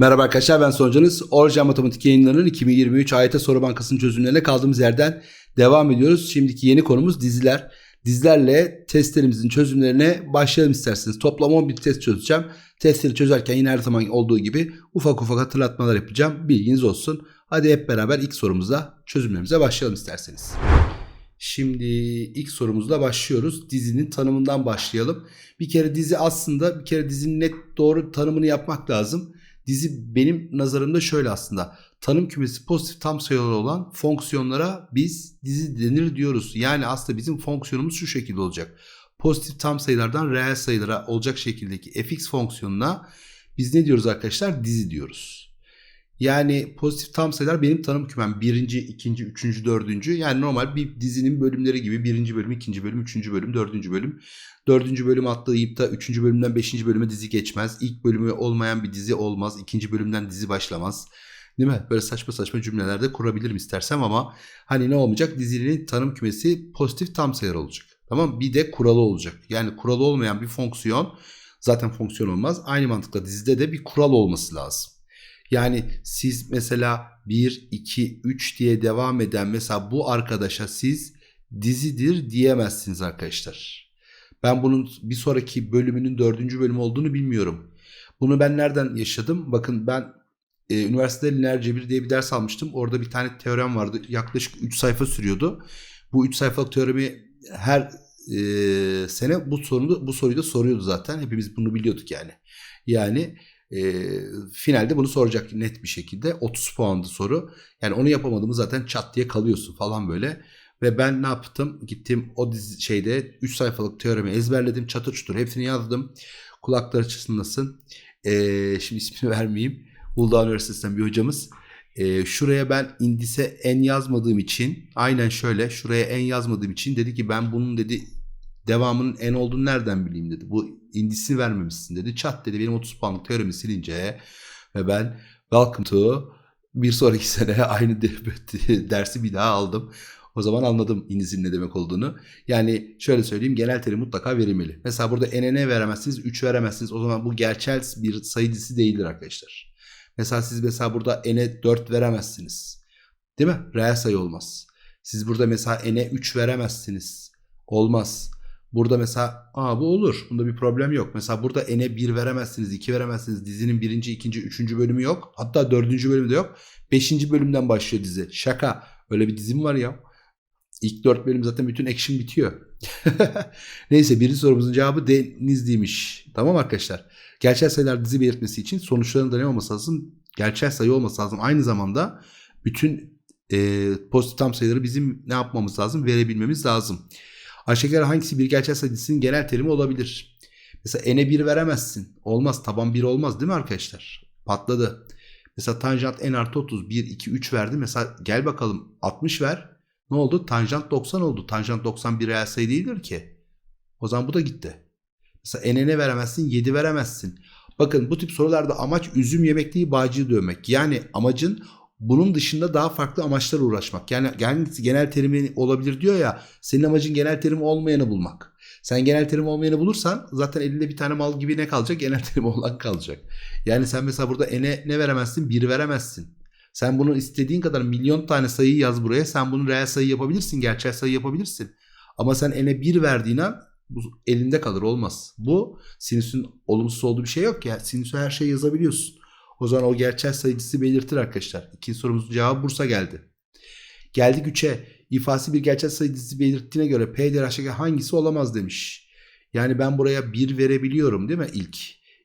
Merhaba arkadaşlar ben Soncanız. Orja Matematik yayınlarının 2023 AYT Soru Bankası'nın çözümlerine kaldığımız yerden devam ediyoruz. Şimdiki yeni konumuz diziler. Dizilerle testlerimizin çözümlerine başlayalım isterseniz. Toplam 11 test çözeceğim. Testleri çözerken yine her zaman olduğu gibi ufak ufak hatırlatmalar yapacağım. Bilginiz olsun. Hadi hep beraber ilk sorumuzla çözümlerimize başlayalım isterseniz. Şimdi ilk sorumuzla başlıyoruz. Dizinin tanımından başlayalım. Bir kere dizi aslında bir kere dizinin net doğru tanımını yapmak lazım. Dizi benim nazarımda şöyle aslında. Tanım kümesi pozitif tam sayılar olan fonksiyonlara biz dizi denir diyoruz. Yani aslında bizim fonksiyonumuz şu şekilde olacak. Pozitif tam sayılardan reel sayılara olacak şekildeki fx fonksiyonuna biz ne diyoruz arkadaşlar? Dizi diyoruz. Yani pozitif tam sayılar benim tanım kümem. Birinci, ikinci, üçüncü, dördüncü. Yani normal bir dizinin bölümleri gibi. Birinci bölüm, ikinci bölüm, üçüncü bölüm, dördüncü bölüm. Dördüncü bölüm atlayıp da üçüncü bölümden beşinci bölüme dizi geçmez. İlk bölümü olmayan bir dizi olmaz. İkinci bölümden dizi başlamaz. Değil mi? Böyle saçma saçma cümlelerde kurabilirim istersem ama hani ne olmayacak? Dizinin tanım kümesi pozitif tam sayılar olacak. Tamam Bir de kuralı olacak. Yani kuralı olmayan bir fonksiyon zaten fonksiyon olmaz. Aynı mantıkla dizide de bir kural olması lazım. Yani siz mesela 1, 2, 3 diye devam eden mesela bu arkadaşa siz dizidir diyemezsiniz arkadaşlar. Ben bunun bir sonraki bölümünün dördüncü bölümü olduğunu bilmiyorum. Bunu ben nereden yaşadım? Bakın ben e, üniversitede lineer cebir diye bir ders almıştım. Orada bir tane teorem vardı. Yaklaşık 3 sayfa sürüyordu. Bu 3 sayfalık teoremi her e, sene bu sorunu bu soruyu da soruyordu zaten. Hepimiz bunu biliyorduk yani. Yani e, finalde bunu soracak net bir şekilde. 30 puandı soru. Yani onu yapamadığımız zaten çat diye kalıyorsun falan böyle. Ve ben ne yaptım? Gittim o dizi şeyde 3 sayfalık teoremi ezberledim. Çatır çutur hepsini yazdım. Kulakları çısınlasın. Ee, şimdi ismini vermeyeyim. Uludağ Üniversitesi'nden bir hocamız. Ee, şuraya ben indise en yazmadığım için aynen şöyle şuraya en yazmadığım için dedi ki ben bunun dedi devamının en olduğunu nereden bileyim dedi. Bu indisi vermemişsin dedi. Çat dedi benim 30 puanlık teoremi silince ve ben welcome to bir sonraki sene aynı dersi bir daha aldım. O zaman anladım indisin ne demek olduğunu. Yani şöyle söyleyeyim genel terim mutlaka verilmeli. Mesela burada nn veremezsiniz 3 veremezsiniz. O zaman bu gerçel bir sayı dizisi değildir arkadaşlar. Mesela siz mesela burada n'e 4 veremezsiniz. Değil mi? Reel sayı olmaz. Siz burada mesela n'e 3 veremezsiniz. Olmaz. Burada mesela aa bu olur. Bunda bir problem yok. Mesela burada n'e 1 veremezsiniz, 2 veremezsiniz. Dizinin birinci, ikinci, üçüncü bölümü yok. Hatta dördüncü bölümü de yok. Beşinci bölümden başlıyor dizi. Şaka. Öyle bir dizim var ya. İlk dört bölüm zaten bütün action bitiyor. Neyse birinci sorumuzun cevabı Denizli'ymiş. Tamam arkadaşlar. Gerçel sayılar dizi belirtmesi için sonuçlarında ne olması lazım? Gerçel sayı olması lazım. Aynı zamanda bütün e, pozitif tam sayıları bizim ne yapmamız lazım? Verebilmemiz lazım. Aşağıdakiler hangisi bir gerçel sayı dizisinin genel terimi olabilir? Mesela n'e 1 veremezsin. Olmaz. Taban 1 olmaz değil mi arkadaşlar? Patladı. Mesela tanjant n artı 30 1, 2, 3 verdi. Mesela gel bakalım 60 ver. Ne oldu? Tanjant 90 oldu. Tanjant 90 bir reel sayı değildir ki. O zaman bu da gitti. Mesela n'e veremezsin 7 veremezsin. Bakın bu tip sorularda amaç üzüm yemek değil bağcıyı dövmek. Yani amacın bunun dışında daha farklı amaçlara uğraşmak. Yani genel terimi olabilir diyor ya senin amacın genel terimi olmayanı bulmak. Sen genel terim olmayanı bulursan zaten elinde bir tane mal gibi ne kalacak? Genel terim olan kalacak. Yani sen mesela burada n'e ne veremezsin? 1 veremezsin. Sen bunu istediğin kadar milyon tane sayı yaz buraya. Sen bunu reel sayı yapabilirsin. Gerçel sayı yapabilirsin. Ama sen n'e 1 verdiğin an bu elinde kalır olmaz. Bu sinüsün olumsuz olduğu bir şey yok ya. Sinüsü her şey yazabiliyorsun. O zaman o gerçel sayıcısı belirtir arkadaşlar. İkinci sorumuzun cevabı Bursa geldi. Geldik 3'e. İfası bir gerçel sayıcısı belirttiğine göre P değer hangisi olamaz demiş. Yani ben buraya 1 verebiliyorum değil mi ilk?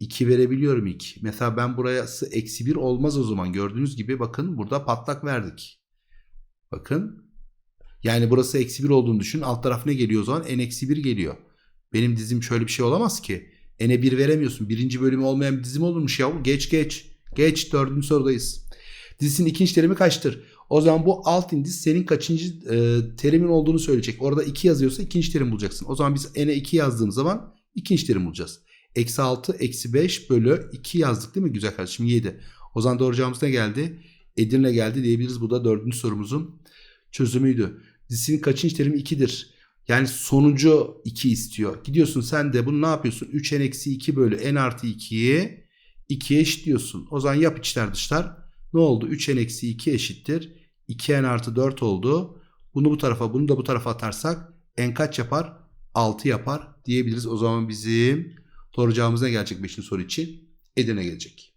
2 verebiliyorum ilk. Mesela ben burası eksi 1 olmaz o zaman. Gördüğünüz gibi bakın burada patlak verdik. Bakın. Yani burası eksi 1 olduğunu düşün. Alt taraf ne geliyor o zaman? N eksi 1 geliyor. Benim dizim şöyle bir şey olamaz ki. N'e 1 veremiyorsun. Birinci bölümü olmayan bir dizim olurmuş ya. Geç geç. Geç dördüncü sorudayız. Dizisinin ikinci terimi kaçtır? O zaman bu alt indiz senin kaçıncı e, terimin olduğunu söyleyecek. Orada 2 yazıyorsa ikinci terim bulacaksın. O zaman biz n'e 2 yazdığımız zaman ikinci terim bulacağız. Eksi 6 eksi 5 bölü 2 yazdık değil mi güzel kardeşim 7. O zaman doğru cevabımız ne geldi? Edirne geldi diyebiliriz. Bu da dördüncü sorumuzun çözümüydü. Dizisinin kaçıncı terimi 2'dir? Yani sonucu 2 istiyor. Gidiyorsun sen de bunu ne yapıyorsun? 3n eksi 2 bölü n artı 2'yi 2'ye eşitliyorsun. O zaman yap içler dışlar. Ne oldu? 3n eksi 2 eşittir. 2n artı 4 oldu. Bunu bu tarafa bunu da bu tarafa atarsak n kaç yapar? 6 yapar diyebiliriz. O zaman bizim doğru cevabımız ne gelecek 5. soru için? Edirne gelecek.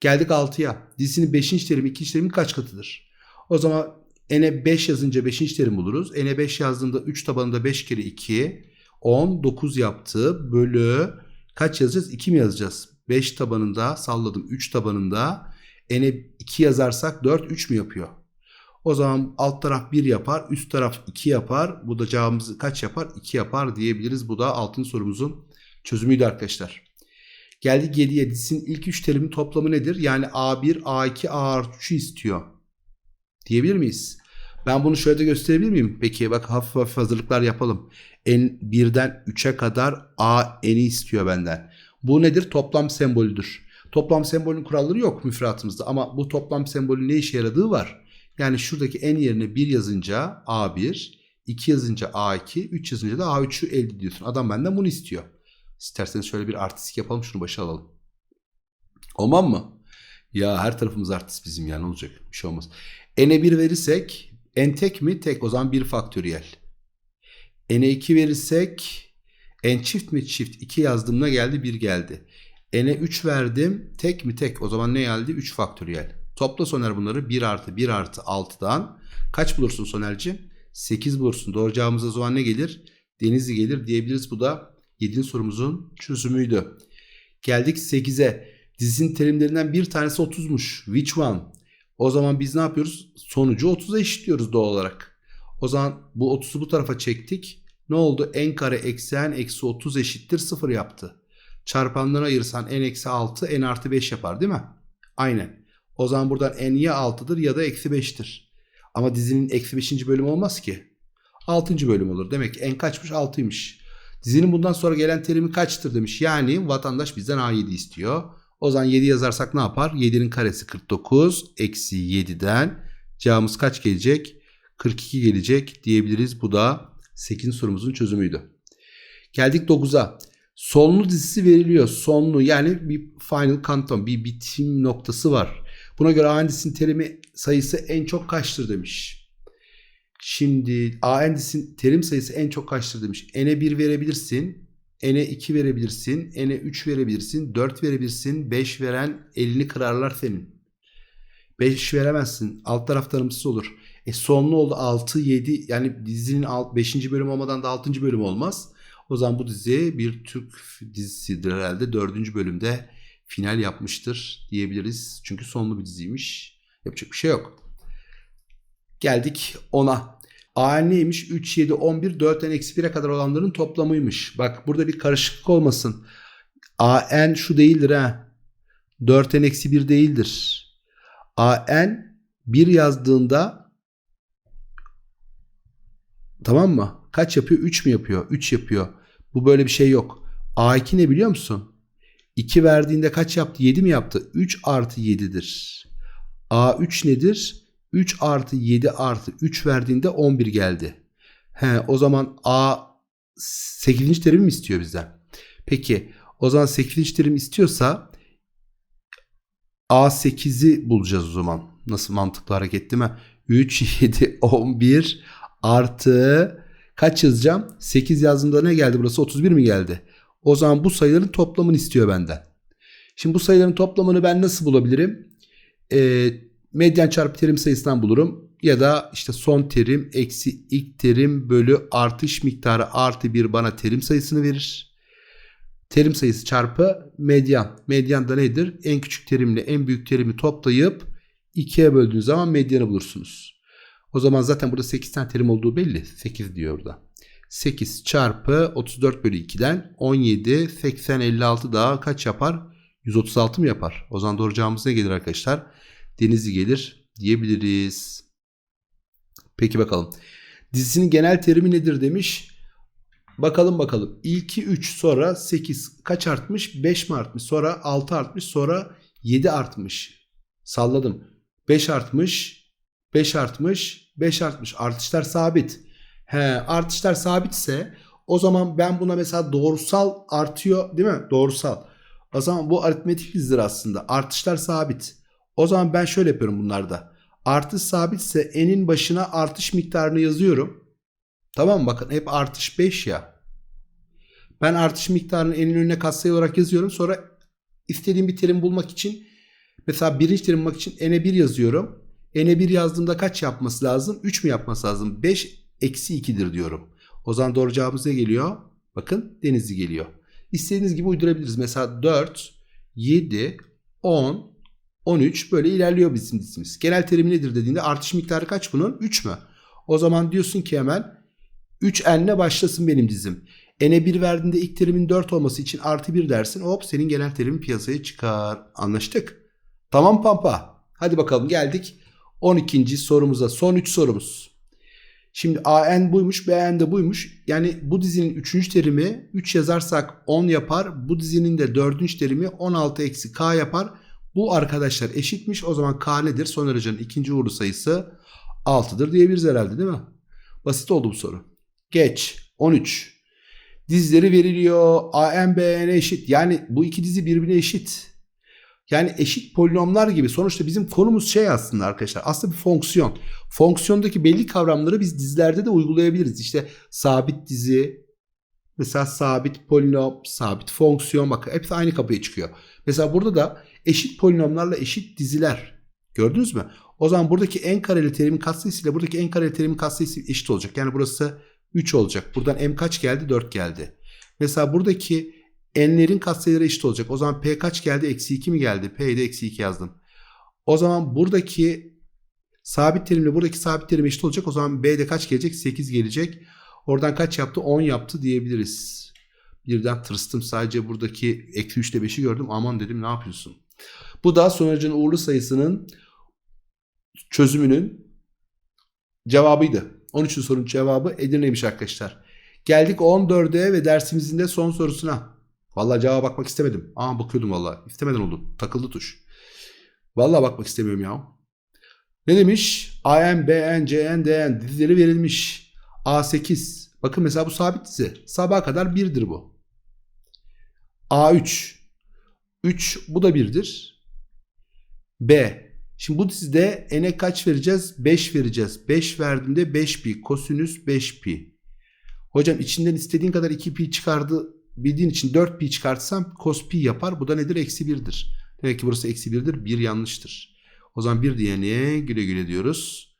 Geldik 6'ya. Dizinin 5. terimi 2. terimin kaç katıdır? O zaman n'e 5 yazınca 5. terim buluruz. n'e 5 yazdığımda 3 tabanında 5 kere 2 10 9 yaptı. Bölü kaç yazacağız? 2 mi yazacağız? 5 tabanında salladım 3 tabanında n'e 2 yazarsak 4 3 mü yapıyor? O zaman alt taraf 1 yapar, üst taraf 2 yapar. Bu da cevabımız kaç yapar? 2 yapar diyebiliriz. Bu da altın sorumuzun çözümüydü arkadaşlar. Geldik 7'ye. Dizinin ilk 3 terimin toplamı nedir? Yani A1, A2, A artı 3'ü istiyor. Diyebilir miyiz? Ben bunu şöyle de gösterebilir miyim? Peki bak hafif hafif hazırlıklar yapalım. N 1'den 3'e kadar A n'i istiyor benden. Bu nedir? Toplam sembolüdür. Toplam sembolün kuralları yok müfredatımızda ama bu toplam sembolün ne işe yaradığı var. Yani şuradaki n yerine 1 yazınca A1, 2 yazınca A2, 3 yazınca da A3'ü elde ediyorsun. Adam benden bunu istiyor. İsterseniz şöyle bir artistik yapalım şunu başa alalım. Olmam mı? Ya her tarafımız artist bizim ya ne olacak? Bir şey olmaz. N'e 1 verirsek n tek mi? Tek o zaman 1 faktöriyel. N'e 2 verirsek n çift mi? Çift. 2 yazdığımda geldi 1 geldi. N'e 3 verdim. Tek mi? Tek. O zaman ne geldi? 3 faktöriyel. Topla Soner bunları 1 artı 1 artı 6'dan. Kaç bulursun Soner'ci? 8 bulursun. Doğru cevabımız o zaman ne gelir? Denizli gelir diyebiliriz. Bu da 7. sorumuzun çözümüydü. Geldik 8'e. Dizinin terimlerinden bir tanesi 30'muş. Which one? O zaman biz ne yapıyoruz? Sonucu 30'a eşitliyoruz doğal olarak. O zaman bu 30'u bu tarafa çektik. Ne oldu? n kare eksi n eksi 30 eşittir 0 yaptı. Çarpanlara ayırsan n eksi 6 n artı 5 yapar değil mi? Aynen. O zaman buradan n ya 6'dır ya da eksi 5'tir. Ama dizinin eksi 5. bölümü olmaz ki. 6. bölüm olur. Demek ki n kaçmış? 6'ymış. Dizinin bundan sonra gelen terimi kaçtır demiş. Yani vatandaş bizden A7 istiyor. O zaman 7 yazarsak ne yapar? 7'nin karesi 49. Eksi 7'den cevabımız kaç gelecek? 42 gelecek diyebiliriz. Bu da 8. sorumuzun çözümüydü. Geldik 9'a. Sonlu dizisi veriliyor. Sonlu yani bir final kanton, bir bitim noktası var. Buna göre A endisinin terimi sayısı en çok kaçtır demiş. Şimdi A endisinin terim sayısı en çok kaçtır demiş. N'e 1 verebilirsin. N'e 2 verebilirsin. N'e 3 verebilirsin. 4 verebilirsin. 5 veren elini kırarlar senin. 5 veremezsin. Alt taraf olur. E sonlu oldu 6, 7 yani dizinin 5. bölüm olmadan da 6. bölüm olmaz. O zaman bu dizi bir Türk dizisidir herhalde. 4. bölümde final yapmıştır diyebiliriz. Çünkü sonlu bir diziymiş. Yapacak bir şey yok. Geldik 10'a. A neymiş? 3, 7, 11, 4'ten eksi 1'e kadar olanların toplamıymış. Bak burada bir karışıklık olmasın. A n şu değildir ha. 4'ten eksi 1 değildir. A n 1 yazdığında tamam mı? Kaç yapıyor? 3 mü yapıyor? 3 yapıyor. Bu böyle bir şey yok. A2 ne biliyor musun? 2 verdiğinde kaç yaptı? 7 mi yaptı? 3 artı 7'dir. A3 nedir? 3 artı 7 artı 3 verdiğinde 11 geldi. He, o zaman A 8. terim mi istiyor bizden? Peki o zaman 8. terim istiyorsa A8'i bulacağız o zaman. Nasıl mantıklı hareket değil mi? 3, 7, 11 artı kaç yazacağım? 8 yazdığımda ne geldi burası? 31 mi geldi? O zaman bu sayıların toplamını istiyor benden. Şimdi bu sayıların toplamını ben nasıl bulabilirim? Ee, medyan çarpı terim sayısından bulurum. Ya da işte son terim eksi ilk terim bölü artış miktarı artı bir bana terim sayısını verir. Terim sayısı çarpı medyan. Medyan da nedir? En küçük terimle en büyük terimi toplayıp ikiye böldüğünüz zaman medyanı bulursunuz. O zaman zaten burada 8 tane terim olduğu belli. 8 diyor burada. 8 çarpı 34 bölü 2'den 17, 80, 56 daha kaç yapar? 136 mı yapar? O zaman doğru cevabımız ne gelir arkadaşlar? Denizli gelir diyebiliriz. Peki bakalım. Dizisinin genel terimi nedir demiş. Bakalım bakalım. İlki 3 sonra 8 kaç artmış? 5 mi artmış? Sonra 6 artmış. Sonra 7 artmış. Salladım. 5 artmış. 5 artmış. 5 artmış. Artışlar sabit. He, artışlar sabitse o zaman ben buna mesela doğrusal artıyor değil mi? Doğrusal. O zaman bu aritmetik dizidir aslında. Artışlar sabit. O zaman ben şöyle yapıyorum bunlarda. Artış sabitse n'in başına artış miktarını yazıyorum. Tamam mı? Bakın hep artış 5 ya. Ben artış miktarını n'in önüne katsayı olarak yazıyorum. Sonra istediğim bir terim bulmak için mesela birinci terim bulmak için n'e 1 yazıyorum. N'e 1 yazdığımda kaç yapması lazım? 3 mü yapması lazım? 5 eksi 2'dir diyorum. O zaman doğru cevabımız ne geliyor? Bakın denizli geliyor. İstediğiniz gibi uydurabiliriz. Mesela 4, 7, 10, 13 böyle ilerliyor bizim dizimiz. Genel terimi nedir dediğinde artış miktarı kaç bunun? 3 mü? O zaman diyorsun ki hemen 3n'le başlasın benim dizim. n'e 1 verdiğinde ilk terimin 4 olması için artı 1 dersin. Hop senin genel terimin piyasaya çıkar. Anlaştık. Tamam pampa. Hadi bakalım geldik 12. sorumuza. Son 3 sorumuz. Şimdi AN buymuş, BN de buymuş. Yani bu dizinin 3. terimi 3 yazarsak 10 yapar. Bu dizinin de 4. terimi 16 eksi K yapar. Bu arkadaşlar eşitmiş. O zaman K nedir? Son derecenin ikinci uğurlu sayısı 6'dır diyebiliriz herhalde değil mi? Basit oldu bu soru. Geç. 13. Dizileri veriliyor. AM, BN eşit. Yani bu iki dizi birbirine eşit. Yani eşit polinomlar gibi. Sonuçta bizim konumuz şey aslında arkadaşlar. Aslında bir fonksiyon. Fonksiyondaki belli kavramları biz dizilerde de uygulayabiliriz. İşte sabit dizi, mesela sabit polinom, sabit fonksiyon bak hepsi aynı kapıya çıkıyor. Mesela burada da eşit polinomlarla eşit diziler. Gördünüz mü? O zaman buradaki en kareli terimin katsayısı ile buradaki en kareli terimin katsayısı eşit olacak. Yani burası 3 olacak. Buradan m kaç geldi? 4 geldi. Mesela buradaki n'lerin katsayıları eşit olacak. O zaman p kaç geldi? Eksi 2 mi geldi? P'ye de eksi 2 yazdım. O zaman buradaki sabit terimle buradaki sabit terim eşit olacak. O zaman b'de kaç gelecek? 8 gelecek. Oradan kaç yaptı? 10 yaptı diyebiliriz. Birden tırstım. Sadece buradaki eksi 3 ile 5'i gördüm. Aman dedim ne yapıyorsun? Bu da sonucun uğurlu sayısının çözümünün cevabıydı. 13. sorunun cevabı Edirne'ymiş arkadaşlar. Geldik 14'e ve dersimizin de son sorusuna. Vallahi cevaba bakmak istemedim. Aa bakıyordum vallahi. İstemeden oldu. Takıldı tuş. Vallahi bakmak istemiyorum ya. Ne demiş? AM, BN, CN, DN dizileri verilmiş. A8. Bakın mesela bu sabit dizi. Sabaha kadar 1'dir bu. A3. 3 bu da 1'dir. B. Şimdi bu dizide n'e kaç vereceğiz? 5 vereceğiz. 5 verdiğimde 5 pi. Kosinüs 5 pi. Hocam içinden istediğin kadar 2 pi çıkardı bildiğin için 4 pi çıkartsam cos pi yapar. Bu da nedir? Eksi 1'dir. Demek ki burası eksi 1'dir. 1 yanlıştır. O zaman 1 diyene güle güle diyoruz.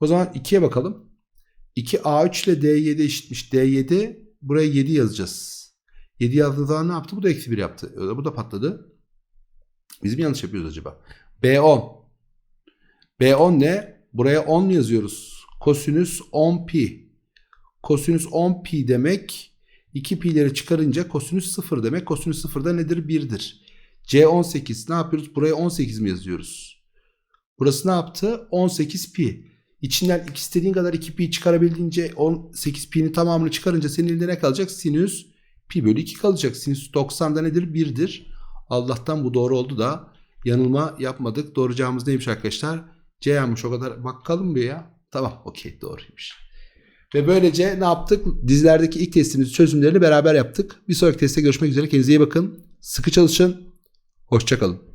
O zaman 2'ye bakalım. 2 A3 ile D7 eşitmiş. D7 buraya 7 yazacağız. 7 yazdığı zaman ne yaptı? Bu da eksi 1 yaptı. Bu da patladı. Biz mi yanlış yapıyoruz acaba? B10. B10 ne? Buraya 10 yazıyoruz. Kosinüs 10 pi. Kosinüs 10 pi demek 2 pi'leri çıkarınca kosinüs 0 demek. Kosinüs 0 da nedir? 1'dir. C18 ne yapıyoruz? Buraya 18 mi yazıyoruz? Burası ne yaptı? 18 pi. İçinden istediğin kadar 2 pi çıkarabildiğince 18 pi'nin tamamını çıkarınca senin elinde ne kalacak? Sinüs pi bölü 2 kalacak. Sinüs 90'da nedir? 1'dir. Allah'tan bu doğru oldu da yanılma yapmadık. Doğru cevabımız neymiş arkadaşlar? C yanmış o kadar. Bakalım bir ya. Tamam okey doğruymuş. Ve böylece ne yaptık? Dizilerdeki ilk testimizin çözümlerini beraber yaptık. Bir sonraki testte görüşmek üzere. Kendinize iyi bakın. Sıkı çalışın. Hoşçakalın.